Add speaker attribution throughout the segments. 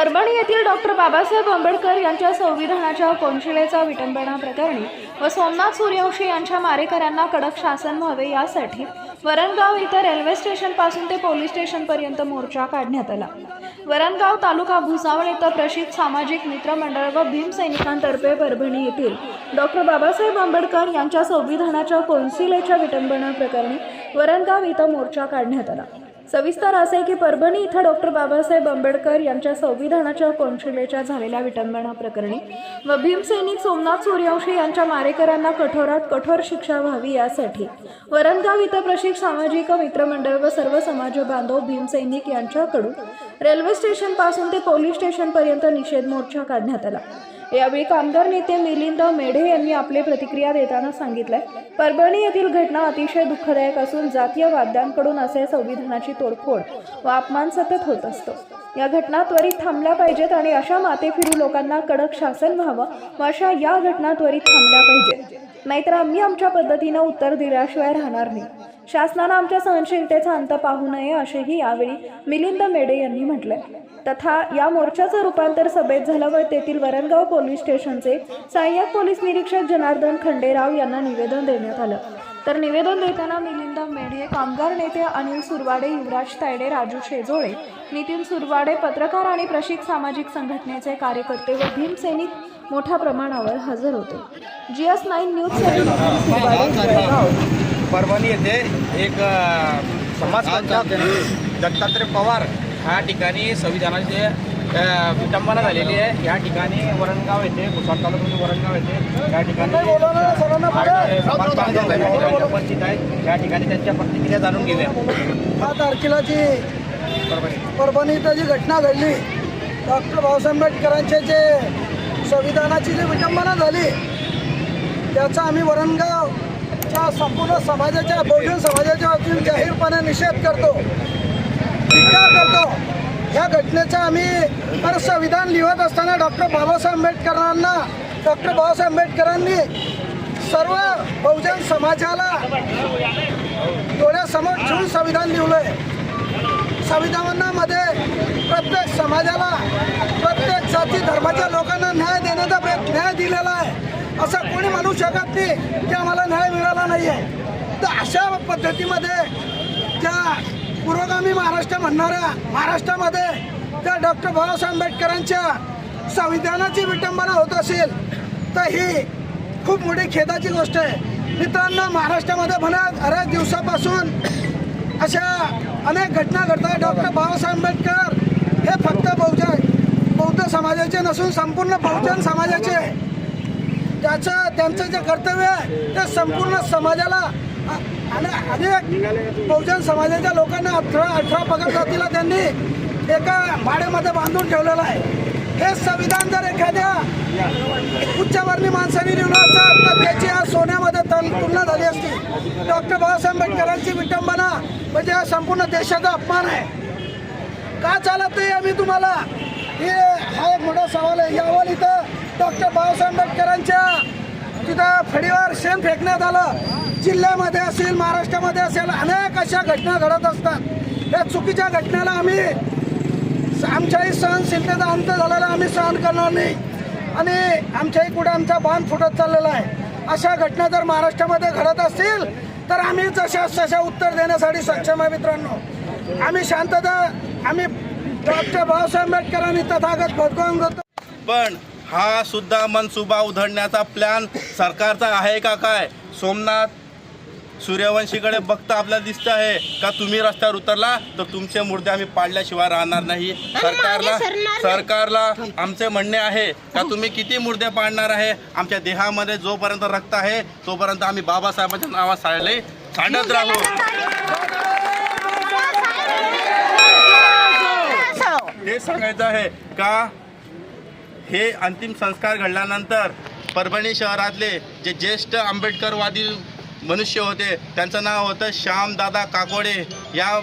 Speaker 1: परभणी येथील डॉक्टर बाबासाहेब आंबेडकर यांच्या संविधानाच्या कोनशिलेचा विटंबना प्रकरणी व सोमनाथ सूर्यवंशी यांच्या मारेकऱ्यांना कडक शासन व्हावे यासाठी वरणगाव इथं रेल्वे स्टेशनपासून ते पोलीस स्टेशनपर्यंत मोर्चा काढण्यात आला. वरणगाव तालुका भुसावळ इथं प्रशित सामाजिक मित्रमंडळ व भीमसैनिकांतर्फे परभणी येथील डॉक्टर बाबासाहेब आंबेडकर यांच्या संविधानाच्या कौन्सिलेच्या विटंबना प्रकरणी वरणगाव इथं मोर्चा काढण्यात आला. सविस्तर असे की परभणी इथं डॉक्टर बाबासाहेब आंबेडकर यांच्या संविधानाच्या कोनशिलेच्या झालेल्या विटंबना प्रकरणी व भीमसैनिक सोमनाथ सूर्यवंशी यांच्या मारेकरांना कठोरात कठोर शिक्षा व्हावी यासाठी वरणगाव इथं प्रशिक सामाजिक मित्रमंडळ व सर्व समाज बांधव भीमसैनिक यांच्याकडून रेल्वे स्टेशनपासून ते पोलीस स्टेशनपर्यंत निषेध मोर्चा काढण्यात आला. यावेळी कामगार नेते मिलिंद मेढे यांनी आपली प्रतिक्रिया देताना सांगितलंय. परभणी येथील घटना अतिशय दुःखदायक असून जातीय वाद्यांकडून असे संविधानाची तोडफोड व अपमान सतत होत असतो. या घटना त्वरित थांबल्या पाहिजेत आणि अशा मातेफिरू लोकांना कडक शासन व्हावं व अशा या घटना त्वरित थांबल्या पाहिजेत. नाहीतर आम्ही आमच्या पद्धतीनं उत्तर दिल्याशिवाय राहणार नाही. शासनानं आमच्या सहनशीलतेचा अंत पाहू नये असेही यावेळी मिलिंद मेडे यांनी म्हटलंय. तथा या मोर्चाचं रूपांतर सभेत झालं व तेथील वरणगाव पोलीस स्टेशनचे सहाय्यक पोलीस निरीक्षक जनार्दन खंडेराव यांना निवेदन देण्यात आलं. तर निवेदन देताना मिलिंद मेढे कामगार नेते अनिल सुरवाडे युवराज तायडे राजू शेजोळे नितीन सुरवाडे पत्रकार आणि प्रशिक सामाजिक संघटनेचे कार्यकर्ते व भीमसैनिक मोठ्या प्रमाणावर हजर होते. G S nine news Surwade
Speaker 2: Parbhani येथे एक समाजकंटक दत्तात्रय पवार ह्या ठिकाणी संविधानाचे विटंबना झालेली आहे या ठिकाणी वरणगाव येथे कुसाड तालुक्यातील वरणगाव येथे या ठिकाणी समाज उपस्थित आहेत. या ठिकाणी त्यांच्या प्रतिक्रिया जाणून घेऊया.
Speaker 3: दहा तारखेला जी
Speaker 2: परभणी.
Speaker 3: परभणी इथं जी घटना घडली डॉक्टर बाबासाहेब आंबेडकरांचे जे संविधानाची जी विटंबना झाली त्याचा आम्ही वरणगावच्या संपूर्ण समाजाच्या बहुजन समाजाच्या वतीने जाहीरपणे निषेध करतो. धिक्कार करतो. या घटनेचा आम्ही तर संविधान लिहत असताना डॉक्टर बाबासाहेब आंबेडकरांना डॉक्टर बाबासाहेब आंबेडकरांनी सर्व बहुजन समाजाला डोळ्यासमोर ठेवून संविधान लिहिलंय. संविधानामध्ये प्रत्येक समाजाला प्रत्येक जाती धर्माच्या लोकांना न्याय देण्याचा न्याय दिलेला आहे. असं कोणी म्हणू शकत नाही की आम्हाला न्याय मिळाला नाही आहे तर अशा पद्धतीमध्ये त्या पुरोगामी महाराष्ट्र म्हणणाऱ्या महाराष्ट्रामध्ये त्या डॉक्टर बाबासाहेब आंबेडकरांच्या संविधानाची विटंबना होत असेल तर ही खूप मोठी खेदाची गोष्ट आहे मित्रांनो महाराष्ट्रामध्ये म्हणा बऱ्याच दिवसापासून अशा अनेक घटना घडतात डॉक्टर बाबासाहेब आंबेडकर हे फक्त बहुजन बौद्ध समाजाचे नसून संपूर्ण बहुजन समाजाचे आहे. त्याचं त्यांचं जे कर्तव्य आहे ते संपूर्ण समाजाला आणि अनेक बहुजन समाजाच्या लोकांना अठरा अठरा पगार जातीला त्यांनी एका भाड्यामध्ये बांधून ठेवलेलं आहे. हे संविधान जर एखाद्या उच्चवर्णी माणसाने लिहिलं असतं तर त्याची आज सोन्यामध्ये तल तुलना झाली असती. डॉक्टर बाबासाहेब आंबेडकरांची विटंबना म्हणजे हा संपूर्ण देशाचा अपमान आहे. का चालत नाही आम्ही तुम्हाला? हे हा एक मोठा सवाल आहे. यावर इथं डॉक्टर बाबासाहेब आंबेडकरांच्या तिथं फडीवर शेण फेकण्यात आलं. जिल्ह्यामध्ये असेल महाराष्ट्रामध्ये असेल अनेक अशा घटना घडत असतात. या चुकीच्या घटनेला आम्ही आमच्याही सहनशीलतेचा अंत झालेला आम्ही सहन करणार नाही. आणि आमच्याही कुठे आमचा बांध फुटत चाललेला आहे. अशा घटना जर महाराष्ट्रामध्ये घडत असतील तर आम्ही जशा तशा उत्तर देण्यासाठी सक्षम आहे मित्रांनो. आम्ही शांतता आम्ही डॉक्टर बाबासाहेब आंबेडकरांनी तथागत भडकवून जातो.
Speaker 4: पण हा सुद्धा मनसुबा उधळण्याचा प्लॅन सरकारचा आहे का काय? सोमनाथ सूर्यवंशीकडे बघता आपल्याला दिसत आहे. का तुम्ही रस्त्यावर उतरला? तर तुमचे मुर्दे आम्ही पाडल्याशिवाय राहणार नाही. सरकारला सरकारला आमचे म्हणणे आहे. का तुम्ही किती मुर्दे पाडणार आहे? आमच्या देहामध्ये जोपर्यंत रक्त आहे तोपर्यंत आम्ही बाबासाहेबांच्या नावात साडले सांडत राहू. हे सांगायचं आहे का? हे अंतिम संस्कार घडल्यानंतर परभणी शहरातले जे ज्येष्ठ आंबेडकरवादी मनुष्य होते त्यांचं नाव होतं श्यामदादा काकोडे. या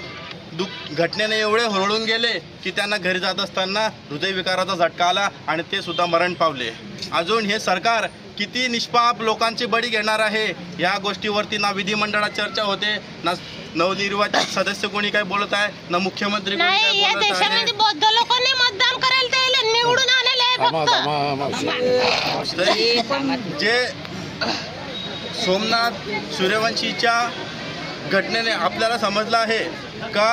Speaker 4: दु घटनेने एवढे हुरळून गेले की त्यांना घरी जात असताना हृदयविकाराचा झटका आला आणि ते सुद्धा मरण पावले. अजून हे सरकार किती निष्पाप लोकांची बळी घेणार आहे या गोष्टीवरती ना विधिमंडळात चर्चा होते ना नवनिर्वाचित सदस्य कोणी काय बोलत आहे ना मुख्यमंत्री कोणी काय बोलत आहे.
Speaker 5: निवडून
Speaker 4: तरी जे सोमनाथ सूर्यवंशीच्या घटनेने आपल्याला समजलं आहे का?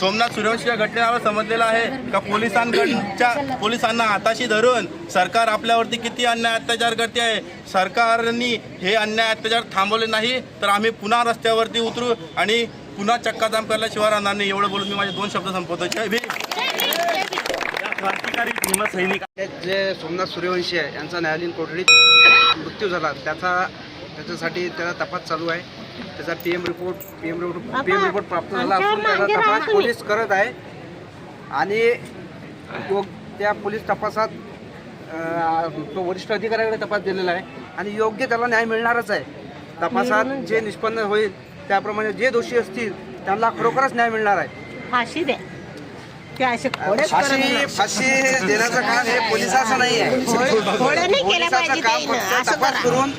Speaker 4: सोमनाथ सूर्यवंशीच्या घटनेने आपल्याला समजलेलं आहे का पोलिसांकडच्या पोलिसांना हाताशी धरून सरकार आपल्यावरती किती अन्याय अत्याचार करते आहे? सरकारनी हे अन्याय अत्याचार थांबवले नाही तर आम्ही पुन्हा रस्त्यावरती उतरू आणि पुन्हा चक्काजाम करायला राहणार नाही. एवढं बोलून मी माझे दोन शब्द संपवतो. जय
Speaker 6: जे सोमनाथ सूर्यवंशी आहे यांचा न्यायालयीन कोठडीत मृत्यू झाला. त्याचा त्याच्यासाठी त्याचा तपास चालू आहे. त्याचा P M report P M report P M report प्राप्त झाला असून त्याचा तपास पोलीस करत आहे. आणि योग त्या पोलीस तपासात तो वरिष्ठ अधिकाऱ्याकडे तपास दिलेला आहे. आणि योग्य त्याला न्याय मिळणारच आहे. तपासात जे निष्पन्न होईल त्याप्रमाणे जे दोषी असतील त्यांना खरोखरच न्याय मिळणार आहे.
Speaker 5: फाशी द्या. ते असे करत
Speaker 6: फाशी देण्याचं काम हे पोलिसाचं नाही आहे.
Speaker 5: खोडे नाही केल्या
Speaker 6: पोलिसाचं
Speaker 5: पाहिजे
Speaker 6: काम
Speaker 5: त्याईनं.
Speaker 6: फक्त
Speaker 5: असं
Speaker 6: तपास
Speaker 5: करा.
Speaker 6: करून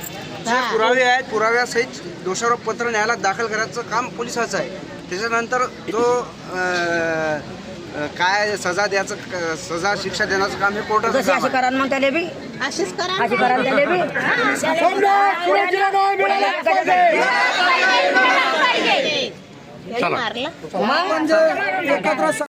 Speaker 6: जे पुरावे आहेत पुराव्यासहित दोषारोप पत्र न्यायालयात दाखल करायचं काम पोलिसाचं आहे. त्याच्यानंतर जो अं, अं, काय सजा द्यायचं क- सजा शिक्षा देण्याचं काम हे कोर्टाचं काम आहे.
Speaker 7: करण मग त्याले बी?
Speaker 5: अशीच करा
Speaker 7: अशी करण त्याले बी?
Speaker 5: त्यांनी मारलं.
Speaker 3: म्हणजे एकत्र